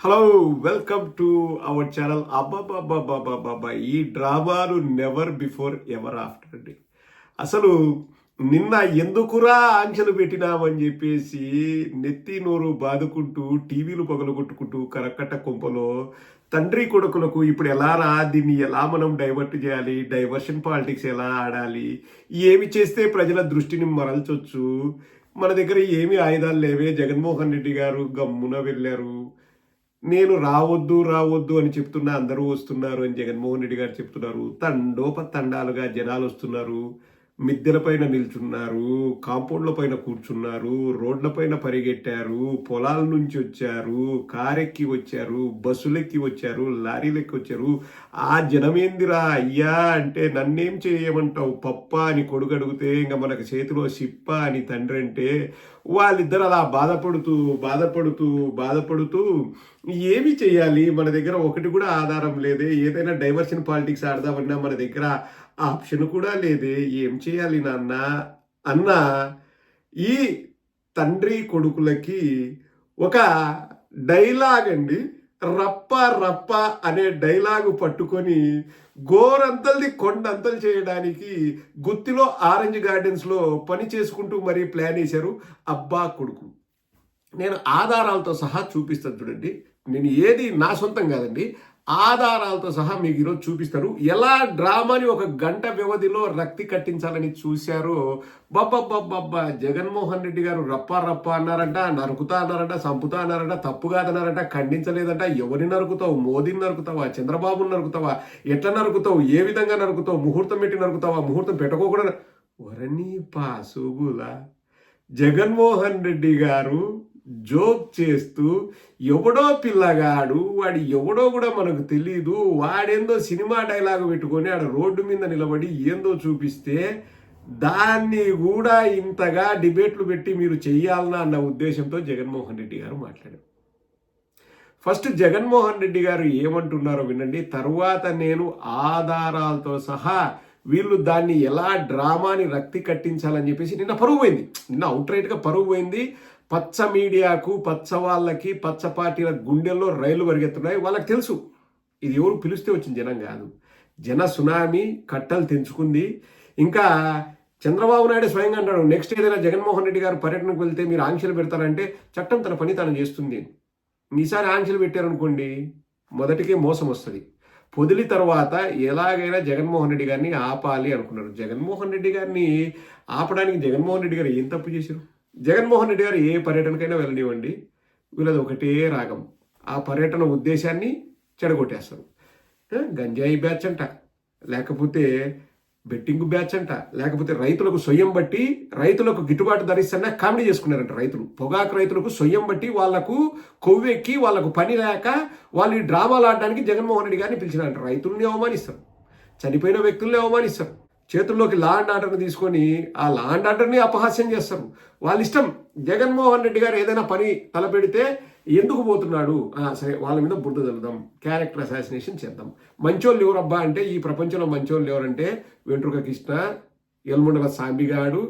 Hello welcome to our channel అబ్బాబాబాబాబాబా ఈ డ్రామాలు never before ever after అండి. అసలు నిన్న ఎందుకురా ఆంక్షలు పెట్టినామని చెప్పేసి నెత్తి నోరు బాదుకుంటూ టీవీలు పగలగొట్టుకుంటూ కరకట్ట కుంపలో తండ్రి కొడుకులకు ఇప్పుడు ఎలా రా దీన్ని ఎలా మనం డైవర్ట్ చేయాలి డైవర్షన్ పాలిటిక్స్ ఎలా ఆడాలి ఏమి చేస్తే ప్రజల దృష్టిని మరల్చొచ్చు మన దగ్గర ఏమి ఆయుధాలు లేవే జగన్మోహన్ రెడ్డి గారు గమ్మున వెళ్ళారు నేను రావద్దు రావద్దు అని చెప్తున్నా అందరూ వస్తున్నారు అని జగన్మోహన్ రెడ్డి గారు చెప్తున్నారు. తండోపతండాలుగా జనాలు వస్తున్నారు. మిద్దెల పైన నిల్చున్నారు కాంపౌండ్ల పైన కూర్చున్నారు రోడ్ల పైన పరిగెట్టారు పొలాల నుంచి వచ్చారు కారెక్కి వచ్చారు బస్సులెక్కి వచ్చారు లారీలెక్కి వచ్చారు. ఆ జనమేందిరా అయ్యా అంటే నన్నేం చేయమంటావు పప్ప అని కొడుకు అడిగితే ఇంకా మనకు చేతిలో సిప్ప అని తండ్రి అంటే వాళ్ళిద్దరు అలా బాధపడుతూ బాధపడుతూ బాధపడుతూ ఏమి చేయాలి? మన దగ్గర ఒకటి కూడా ఆధారం లేదే. ఏదైనా డైవర్షన్ పాలిటిక్స్ ఆడదామన్నా మన దగ్గర ఆప్షన్ కూడా లేదే. ఏం చేయాలి నాన్న? అన్న ఈ తండ్రి కొడుకులకి ఒక డైలాగ్ అండి. రప్ప రప్ప అనే డైలాగు పట్టుకొని గోరంతల్ది కొండంతలు చేయడానికి గుత్తిలో ఆరెంజ్ గార్డెన్స్లో పని చేసుకుంటూ మరీ ప్లాన్ వేశారు అబ్బా కొడుకు. నేను ఆధారాలతో సహా చూపిస్తాను చూడండి. నేను ఏది నా సొంతం కాదండి. ఆధారాలతో సహా మీకు ఈరోజు చూపిస్తారు. ఎలా డ్రామాని ఒక గంట వ్యవధిలో రక్తి కట్టించాలని చూశారో బబ్బబ్బబ్బబ్బా జగన్మోహన్ రెడ్డి గారు రప్ప రప్ప అన్నారంట నరుకుతా అన్నారంట సంపుతా అన్నారంట తప్పు కాదన్నారంట ఖండించలేదంట ఎవరిని నరుకుతావు? మోదీని నరుకుతావా? చంద్రబాబుని నరుకుతావా? ఎట్లా నరుకుతావు? ఏ విధంగా నరుకుతావు? ముహూర్తం పెట్టి నరుకుతావా? ముహూర్తం పెట్టుకోకూడదు వరణి పాసుగుల. జగన్మోహన్ రెడ్డి గారు జోక్ చేస్తూ ఎవడో పిల్లగాడు వాడు ఎవడో కూడా మనకు తెలియదు వాడేందో సినిమా డైలాగ్ పెట్టుకొని ఆడ రోడ్డు మీద నిలబడి ఏందో చూపిస్తే దాన్ని కూడా ఇంతగా డిబేట్లు పెట్టి మీరు చెయ్యాలనా అన్న ఉద్దేశంతో జగన్మోహన్ రెడ్డి గారు మాట్లాడారు. ఫస్ట్ జగన్మోహన్ రెడ్డి గారు ఏమంటున్నారో వినండి. తర్వాత నేను ఆధారాలతో సహా వీళ్ళు దాన్ని ఎలా డ్రామాని రక్తి కట్టించాలని చెప్పేసి నిన్న పరువు పోయింది. నిన్న అవుట్ రైట్గా పరువు పోయింది. పచ్చ మీడియాకు పచ్చ వాళ్ళకి పచ్చ పార్టీల గుండెల్లో రైలు పరిగెత్తున్నాయి. వాళ్ళకి తెలుసు. ఇది ఎవరు పిలిస్తే వచ్చిన జనం కాదు. జన సునామీ కట్టలు తెంచుకుంది. ఇంకా చంద్రబాబు నాయుడు స్వయంగా అంటాడు నెక్స్ట్ ఏదైనా జగన్మోహన్ రెడ్డి గారు పర్యటనకు వెళ్తే మీరు ఆంక్షలు పెడతారంటే చట్టం తన పని తాను చేస్తుంది. ఈసారి ఆంక్షలు పెట్టారనుకోండి మొదటికే మోసం వస్తుంది. పొదిలి తర్వాత ఎలాగైనా జగన్మోహన్ రెడ్డి గారిని ఆపాలి అనుకున్నారు. జగన్మోహన్ రెడ్డి గారిని ఆపడానికి జగన్మోహన్ రెడ్డి గారు ఏం తప్పు చేశారు? జగన్మోహన్ రెడ్డి గారు ఏ పర్యటనకైనా వెళ్ళనివ్వండి. వీళ్ళది ఒకటే రాగం. ఆ పర్యటన ఉద్దేశాన్ని చెడగొట్టేస్తారు. గంజాయి బ్యాచ్ అంట. లేకపోతే బెట్టింగ్ బ్యాచ్ అంట. లేకపోతే రైతులకు సొయ్యం బట్టి రైతులకు గిట్టుబాటు ధరిస్తున్నా కామెడీ చేసుకున్నారంట రైతులు. పొగాకు రైతులకు సొయ్యం బట్టి వాళ్ళకు కొవ్వెక్కి వాళ్ళకు పని లేక వాళ్ళు ఈ డ్రామాలు ఆడడానికి జగన్మోహన్ రెడ్డి గారిని పిలిచినారంట. రైతుల్ని అవమానిస్తారు. చనిపోయిన వ్యక్తుల్ని అవమానిస్తారు. చేతుల్లోకి లా అండ్ ఆర్డర్ని తీసుకొని ఆ లా అండ్ ఆర్డర్ని అపహాస్యం చేస్తారు. వాళ్ళ ఇష్టం. జగన్మోహన్ రెడ్డి గారు ఏదైనా పని తలపెడితే ఎందుకు పోతున్నాడు? సరే వాళ్ళ మీద బుద్ధ చల్లుదాం క్యారెక్టర్ అసాసినేషన్ చేద్దాం. మంచోళ్ళు ఎవరబ్బా అంటే ఈ ప్రపంచంలో మంచోళ్ళు ఎవరంటే వెంట్రుక కృష్ణ ఎల్ముండల సాంబిగాడు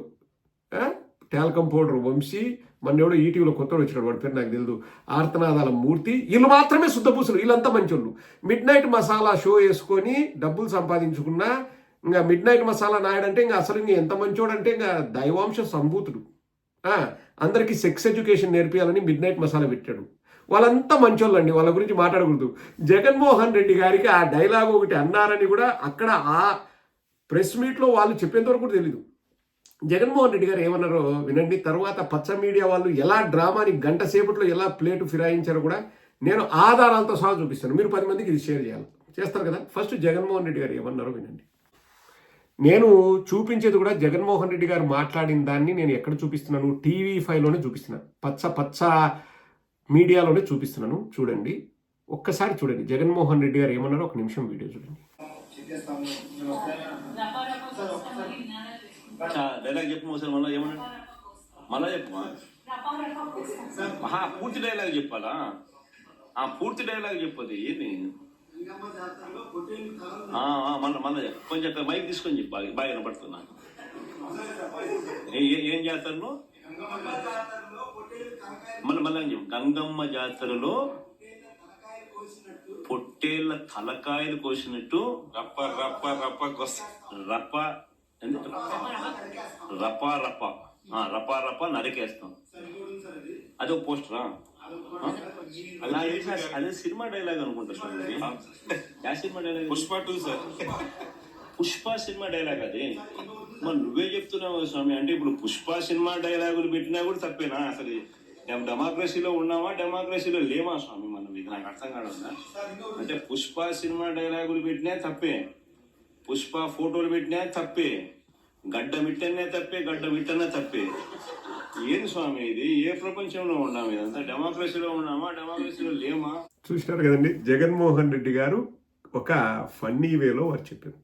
టాల్కం పౌడర్ వంశీ మొన్నెవడో ఈటీవీలో కొత్త వచ్చినాడు వాడి పేరు నాకు తెలియదు ఆర్తనాదాల మూర్తి. వీళ్ళు మాత్రమే శుద్ధపూసులు వీళ్ళంతా మంచోళ్ళు. మిడ్ నైట్ మసాలా షో వేసుకొని డబ్బులు సంపాదించుకున్నా ఇంకా మిడ్ నైట్ మసాలా నాయడంటే ఇంకా అసలు ఇంకా ఎంత మంచోడంటే ఇంకా దైవాంశ సంభూతుడు. అందరికీ సెక్స్ ఎడ్యుకేషన్ నేర్పించాలని మిడ్ నైట్ మసాలా పెట్టాడు. వాళ్ళంతా మంచోళ్ళు అండి వాళ్ళ గురించి మాట్లాడకూడదు. జగన్మోహన్ రెడ్డి గారికి ఆ డైలాగ్ ఒకటి అన్నారని కూడా అక్కడ ఆ ప్రెస్ మీట్లో వాళ్ళు చెప్పేంత వరకు కూడా తెలీదు. జగన్మోహన్ రెడ్డి గారు ఏమన్నారో వినండి తర్వాత పచ్చ మీడియా వాళ్ళు ఎలా డ్రామాని గంట సేపట్లో ఎలా ప్లేటు ఫిరాయించారో కూడా నేను ఆధారాలతో సహా చూపిస్తాను. మీరు పది మందికి ఇది షేర్ చేయాలి. చేస్తారు కదా? ఫస్ట్ జగన్మోహన్ రెడ్డి గారు ఏమన్నారో వినండి. నేను చూపించేది కూడా జగన్మోహన్ రెడ్డి గారు మాట్లాడిన దాన్ని నేను ఎక్కడ చూపిస్తున్నాను? టీవీ ఫైవ్లోనే చూపిస్తున్నాను పచ్చ పచ్చ మీడియాలోనే చూపిస్తున్నాను. చూడండి. ఒక్కసారి చూడండి. జగన్మోహన్ రెడ్డి గారు ఏమన్నారో ఒక నిమిషం వీడియో చూడండి. డైలాగ్ చెప్పు ఒకసారి మళ్ళీ ఏమన్నా మళ్ళా చెప్పు. పూర్తి డైలాగ్ చెప్పాలా? ఆ పూర్తి డైలాగ్ చెప్పదు ఏంది? మళ్ళా మళ్ళా కొంచెం అక్కడ మైక్ తీసుకొని చెప్పు బాగా బాగా వినపడుతున్నా ఏ- చేస్తారు మళ్ళీ మళ్ళీ చెప్పు. గంగమ్మ జాతరలో పొట్టేళ్ళ తలకాయలు కోసినట్టు. రప్ప రప్ప రప్ప రప్ప? రప్ప రప్ప ఆ, రప్ప రప్ప నరికేస్తాం. అది ఒక పోస్టరా? అలా వేసిన- అదే సినిమా డైలాగ్ అనుకుంటా స్వామి ఇది. Yeah cinema dialogue Pushpa two sir Pushpa cinema dialogue అది మరి నువ్వే చెప్తున్నావు స్వామి అంటే ఇప్పుడు పుష్ప సినిమా డైలాగులు పెట్టినా కూడా తప్పేనా అసలు డెమ్- డెమోక్రసీలో ఉన్నామా డెమోక్రసీలో లేమా స్వామి మనం ఇది నాకు అర్థం కావద్దా అంటే పుష్ప సినిమా డైలాగులు పెట్టినా తప్పే పుష్ప ఫోటోలు పెట్టినా తప్పే గడ్డ మిట్టనే తప్పే గడ్డ మిట్టనే తప్పే ఏది స్వామి ఇది? ఏ ప్రపంచంలో ఉన్నాము ఇదంతా? డెమోక్రసీలో ఉన్నామా? డెమోక్రసీలో లేమా? చూసినారు కదండి జగన్మోహన్ రెడ్డి గారు ఒక ఫన్నీ వేలో వారు చెప్పారు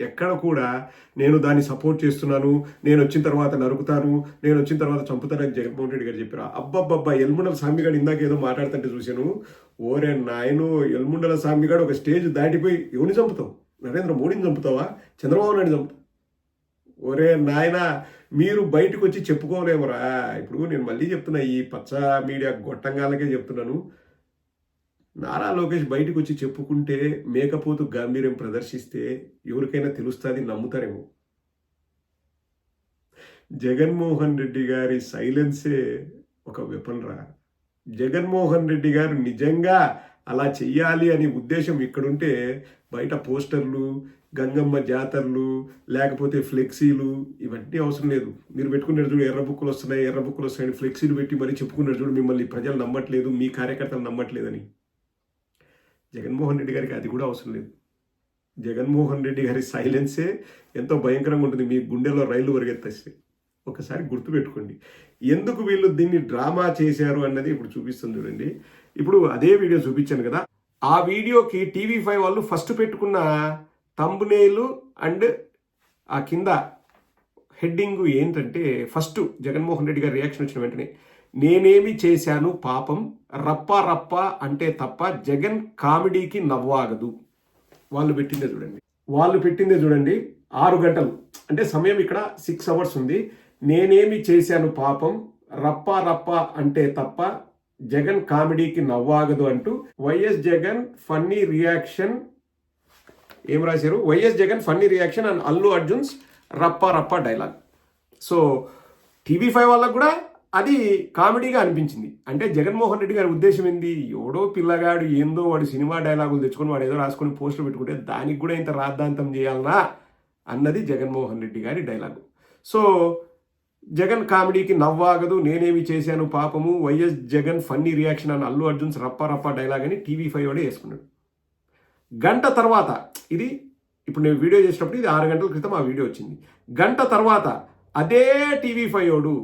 ఎక్కడ కూడా నేను దాన్ని సపోర్ట్ చేస్తున్నాను నేను వచ్చిన తర్వాత నరుకుతాను నేను వచ్చిన తర్వాత చంపుతానని జగన్మోహన్ రెడ్డి గారు చెప్పారు. అబ్బబ్బబ్బా ఎల్ముండల స్వామిగాడు ఇందాక ఏదో మాట్లాడుతుంటే చూశాను. ఓరే నాయను ఎల్ముండల స్వామిగాడు ఒక స్టేజ్ దాటిపోయి ఎవరిని చంపుతావు? నరేంద్ర మోడీని చంపుతావా? చంద్రబాబు నాయుడు చంపుతావు? ఒరే నాయన మీరు బయటకు వచ్చి చెప్పుకోలేమురా. ఇప్పుడు నేను మళ్ళీ చెప్తున్నా ఈ పచ్చ మీడియా గొట్టంగాలకే చెప్తున్నాను. నారా లోకేష్ బయటకు వచ్చి చెప్పుకుంటే మేకపోతు గాంభీర్యం ప్రదర్శిస్తే ఎవరికైనా తెలుస్తుంది నమ్ముతారేమో. జగన్మోహన్ రెడ్డి గారి సైలెన్సే ఒక వెపన్ రా. జగన్మోహన్ రెడ్డి గారు నిజంగా అలా చెయ్యాలి అనే ఉద్దేశం ఇక్కడుంటే బయట పోస్టర్లు గంగమ్మ జాతరలు లేకపోతే ఫ్లెక్సీలు ఇవన్నీ అవసరం లేదు. మీరు పెట్టుకున్నారు చూడు ఎర్ర బుక్కులు వస్తున్నాయి ఎర్ర బుక్కులు వస్తున్నాయని ఫ్లెక్సీలు పెట్టి మరీ చెప్పుకున్నారు చూడు మిమ్మల్ని ప్రజలు నమ్మట్లేదు మీ కార్యకర్తలు నమ్మట్లేదని. జగన్మోహన్ రెడ్డి గారికి అది కూడా అవసరం లేదు. జగన్మోహన్ రెడ్డి గారి సైలెన్సే ఎంతో భయంకరంగా ఉంటుంది. మీ గుండెలో రైలు పరిగెత్తేస్తాయి ఒకసారి గుర్తుపెట్టుకోండి ఎందుకు వీళ్ళు దీన్ని డ్రామా చేశారు అన్నది ఇప్పుడు చూపిస్తుంది చూడండి. ఇప్పుడు అదే వీడియో చూపించాను కదా. ఆ వీడియోకి టీవీ ఫైవ్ వాళ్ళు ఫస్ట్ పెట్టుకున్న తంబునేలు అండ్ ఆ కింద హెడ్డింగ్ ఏంటంటే ఫస్ట్ జగన్మోహన్ రెడ్డి గారి రియాక్షన్ వచ్చిన వెంటనే నేనేమి చేశాను పాపం రప్ప రప్ప అంటే తప్ప జగన్ కామెడీకి నవ్వాగదు. వాళ్ళు పెట్టిందే చూడండి. వాళ్ళు పెట్టిందే చూడండి ఆరు గంటలు. అంటే సమయం ఇక్కడ సిక్స్ అవర్స్ ఉంది. నేనేమి చేశాను పాపం రప్ప రప్ప అంటే తప్ప జగన్ కామెడీకి నవ్వాగదు అంటూ వైఎస్ జగన్ ఫన్నీ రియాక్షన్ ఏం రాశారు? YS Jagan funny reaction and Allu Arjun's రప్ప రప్ప డైలాగ్. సో టీవీ ఫైవ్ వాళ్ళకు కూడా అది కామెడీగా అనిపించింది. అంటే జగన్మోహన్ రెడ్డి గారి ఉద్దేశం ఏంది? ఎవడో పిల్లగాడు ఏందో వాడు సినిమా డైలాగులు తెచ్చుకొని వాడు ఏదో రాసుకొని పోస్టులు పెట్టుకుంటే దానికి కూడా ఇంత రాద్ధాంతం చేయాలనా? అన్నది జగన్మోహన్ రెడ్డి గారి డైలాగు. సో జగన్ కామెడీకి నవ్వాగదు నేనేమి చేశాను పాపము వైఎస్ జగన్ ఫన్నీ రియాక్షన్ అని అల్లు అర్జున్స్ రప్ప రప్ప డైలాగ్ అని టీవీ ఫైవ్ వాడే వేసుకున్నాడు. గంట తర్వాత ఇది ఇప్పుడు నేను వీడియో చేసినప్పుడు ఇది ఆరు గంటల క్రితం ఆ వీడియో వచ్చింది. గంట తర్వాత అదే టీవీ ఫైవ్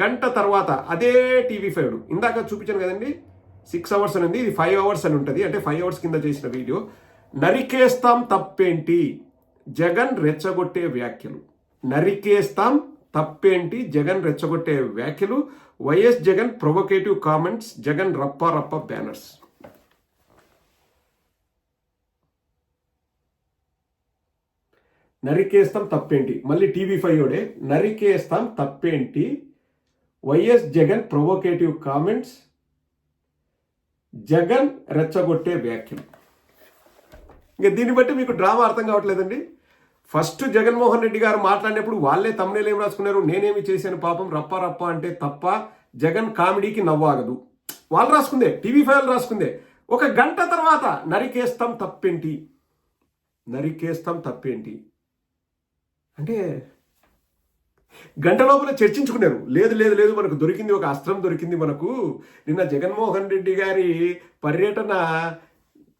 గంట తర్వాత అదే టీవీ ఫైవ్ ఇందాక చూపించాను కదండి సిక్స్ అవర్స్ అని ఉంది ఇది ఫైవ్ అవర్స్ అని ఉంటుంది. అంటే ఫైవ్ అవర్స్ కింద చేసిన వీడియో. నరికేస్తాం తప్పేంటి? జగన్ రెచ్చగొట్టే వ్యాఖ్యలు. నరికేస్తాం తప్పేంటి? జగన్ రెచ్చగొట్టే వ్యాఖ్యలు. YS Jagan provocative comments Jagan రప్ప రప్ప బ్యానర్స్. నరికేస్తాం తప్పేంటి? మళ్ళీ టీవీ ఫైవ్డే నరికేస్తాం తప్పేంటి? YS Jagan provocative comments Jagan రెచ్చగొట్టే వ్యాఖ్యలు. ఇంకా దీన్ని బట్టి మీకు డ్రామా అర్థం కావట్లేదండి. ఫస్ట్ జగన్మోహన్ రెడ్డి గారు మాట్లాడినప్పుడు వాళ్ళే తమ్నేలు ఏం రాసుకున్నారు? నేనేమి చేశాను పాపం? రప్ప రప్ప అంటే తప్ప జగన్ కామెడీకి నవ్వాగదు. వాళ్ళు రాసుకుందే టీవీ ఫైవ్ రాసుకుందే. ఒక గంట తర్వాత నరికేస్తాం తప్పేంటి? నరికేస్తాం తప్పేంటి? అంటే గంట లోపల చర్చించుకున్నారు. లేదు లేదు లేదు మనకు దొరికింది ఒక అస్త్రం దొరికింది మనకు. నిన్న జగన్మోహన్ రెడ్డి గారి పర్యటన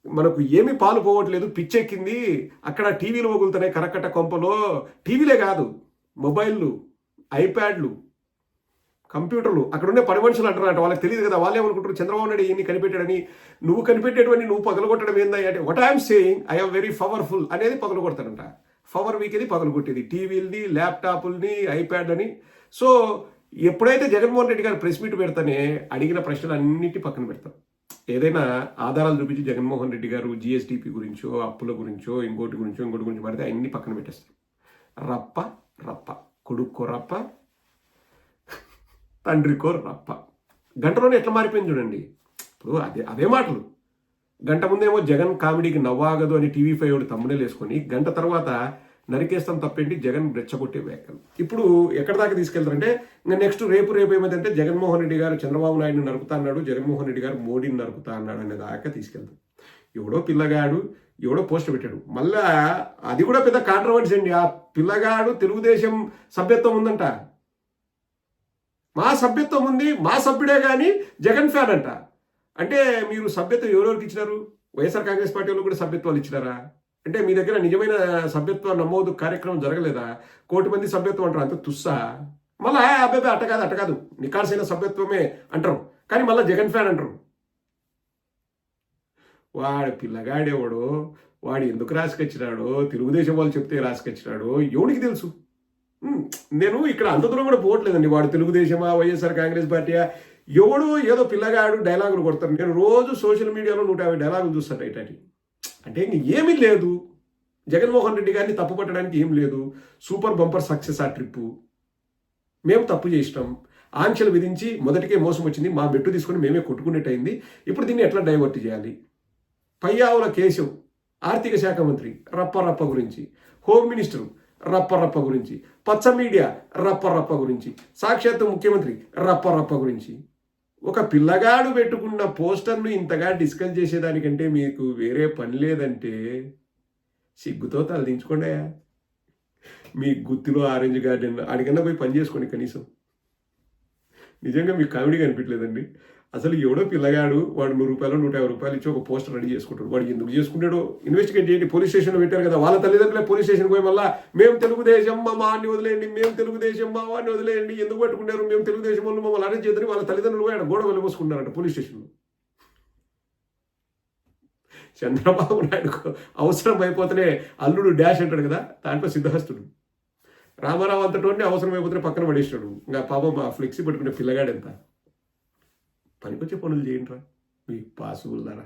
మనకు ఏమి పాలు పోవట్లేదు పిచ్చెక్కింది. అక్కడ టీవీలు వగులుతున్నాయి కరకట్ట కొంపలో. టీవీలే కాదు మొబైల్లు ఐప్యాడ్లు కంప్యూటర్లు. అక్కడ ఉండే పని మనుషులు అంటారంట వాళ్ళకి తెలియదు కదా వాళ్ళు ఏమనుకుంటారు? చంద్రబాబు నాయుడు ఇన్ని కనిపెట్టాడని. నువ్వు కనిపెట్టేటువంటి నువ్వు పగలగొట్టడం ఏందా అంటే what I'm saying I'm very powerful అనేది పగలగొడతాడంట. పవర్ వీక్ వీకేది పగలగొట్టేది. టీవీలని ల్యాప్టాప్లని ఐప్యాడ్లని. సో ఎప్పుడైతే జగన్మోహన్ రెడ్డి గారు ప్రెస్ మీట్ పెడతానే అడిగిన ప్రశ్నలు అన్నిటి పక్కన పెడతాం. ఏదైనా ఆధారాలు చూపించి జగన్మోహన్ రెడ్డి గారు జిఎస్టిపి గురించో అప్పుల గురించో ఇంకోటి గురించో ఇంకోటి గురించి పడితే అన్ని పక్కన పెట్టేస్తారు రప్ప రప్ప. కొడుక్కో రప్ప. తండ్రికో రప్ప. గంటలోనే ఎట్లా మారిపోయింది చూడండి. ఇప్పుడు అదే అదే మాటలు. గంట ముందేమో జగన్ కామెడీకి నవ్వాగదు అని టీవీ ఫైవ్ ఒకటి తమ్ముడేలు వేసుకొని గంట తర్వాత నరికేస్తాం తప్పేంటి? జగన్ రెచ్చగొట్టే వ్యాఖ్యలు. ఇప్పుడు ఎక్కడ దాకా తీసుకెళ్తారంటే ఇంకా నెక్స్ట్ రేపు రేపు ఏమైందంటే జగన్మోహన్ రెడ్డి గారు చంద్రబాబు నాయుడు నరుకుతా అన్నాడు జగన్మోహన్ రెడ్డి గారు మోడీని నరుకుతా అన్నాడు అనే దాకా తీసుకెళ్తాం ఎవడో పిల్లగాడు ఎవడో పోస్ట్ పెట్టాడు. మళ్ళా అది కూడా పెద్ద కాంట్రవర్సీ అండి. ఆ పిల్లగాడు తెలుగుదేశం సభ్యత్వం ఉందంట. మా సభ్యత్వం ఉంది మా సభ్యుడే కానీ జగన్ ఫ్యాన్ అంట. అంటే మీరు సభ్యత్వం ఎవరెవరికి ఇచ్చినారు? వైఎస్ఆర్ కాంగ్రెస్ పార్టీ వాళ్ళు కూడా సభ్యత్వాలు ఇచ్చినారా? అంటే మీ దగ్గర నిజమైన సభ్యత్వ నమోదు కార్యక్రమం జరగలేదా? కోటి మంది సభ్యత్వం అంటారు అంత తుస్సా? మళ్ళా అబ్బాయి అట్ట కాదు అట్ట కాదు నికార్సైన సభ్యత్వమే అంటారు. కానీ మళ్ళీ జగన్ ఫ్యాన్ అంటారు. వాడు పిల్లగాడేవాడు వాడు ఎందుకు రాసుకొచ్చినాడో తెలుగుదేశం వాళ్ళు చెప్తే రాసుకొచ్చినాడో ఎవడికి తెలుసు? నేను ఇక్కడ అంత దూరం కూడా పోవట్లేదండి. వాడు తెలుగుదేశమా వైఎస్ఆర్ కాంగ్రెస్ పార్టీయా ఎవడు ఏదో పిల్లగాడు డైలాగులు కొడతారు నేను రోజు సోషల్ మీడియాలో నూట యాభై డైలాగులు చూస్తాను ఇటాటి అంటే ఇంక ఏమీ లేదు. జగన్మోహన్ రెడ్డి గారిని తప్పు పట్టడానికి ఏం లేదు. సూపర్ బంపర్ సక్సెస్ ఆ ట్రిప్పు. మేము తప్పు చేసినాం. ఆంక్షలు విధించి మొదటికే మోసం వచ్చింది. మా బెట్టు తీసుకొని మేమే కొట్టుకునేటైంది. ఇప్పుడు దీన్ని ఎట్లా డైవర్ట్ చేయాలి? పయ్యావుల కేశవ్ ఆర్థిక శాఖ మంత్రి రప్ప రప్ప గురించి. హోమ్ మినిస్టర్ రప్ప రప్ప గురించి. పచ్చ మీడియా రప్ప రప్ప గురించి. సాక్షాత్ ముఖ్యమంత్రి రప్ప రప్ప గురించి. ఒక పిల్లగాడు పెట్టుకున్న పోస్టర్ను ఇంతగా డిస్కస్ చేసేదానికంటే మీకు వేరే పని లేదంటే సిగ్గుతో తలదించుకోండియా మీ గుత్తిలో ఆరెంజ్ గార్డెన్ ఆడికన్నా పోయి పని చేసుకోండి కనీసం. నిజంగా మీకు కామెడీ కనిపించలేదండి. అసలు ఎవడో పిల్లగాడు వాడు నూరు రూపాయలు నూట యాభై రూపాయలు ఇచ్చి ఒక పోస్టర్ రెడీ చేసుకుంటాడు. వాడు ఎందుకు చేసుకుంటాడో? ఇన్వెస్టిగేట్ చేయండి. పోలీస్ స్టేషన్లో పెట్టారు కదా. వాళ్ళ తల్లిదండ్రులే పోలీస్ స్టేషన్ పోయి మళ్ళా మేము తెలుగుదేశం మా వాడిని వదిలేయండి. మేము తెలుగుదేశం మా వాడిని వదిలేయండి. ఎందుకు పట్టుకున్నారు? మేము తెలుగుదేశం వాళ్ళు మమ్మల్ని అరెస్ట్ చేద్దని వాళ్ళ తల్లిదండ్రులు పోయి గోడ వెళ్ళిపోసుకున్నారంట పోలీస్ స్టేషన్లో చంద్రబాబు నాయుడుకు అవసరం అయిపోతేనే అల్లుడు డాష్ అంటాడు కదా దాంట్లో సిద్ధహస్తుడు. రామారావు అంతటోనే అవసరం అయిపోతే పక్కన పడేసినాడు. ఇంకా పాపం ఆ ఫ్లెక్సీ పట్టుకునే పిల్లగాడు ఎంత? పనికొచ్చే పనులు చేయండి రా. మీ పాసిబుల్ ధర.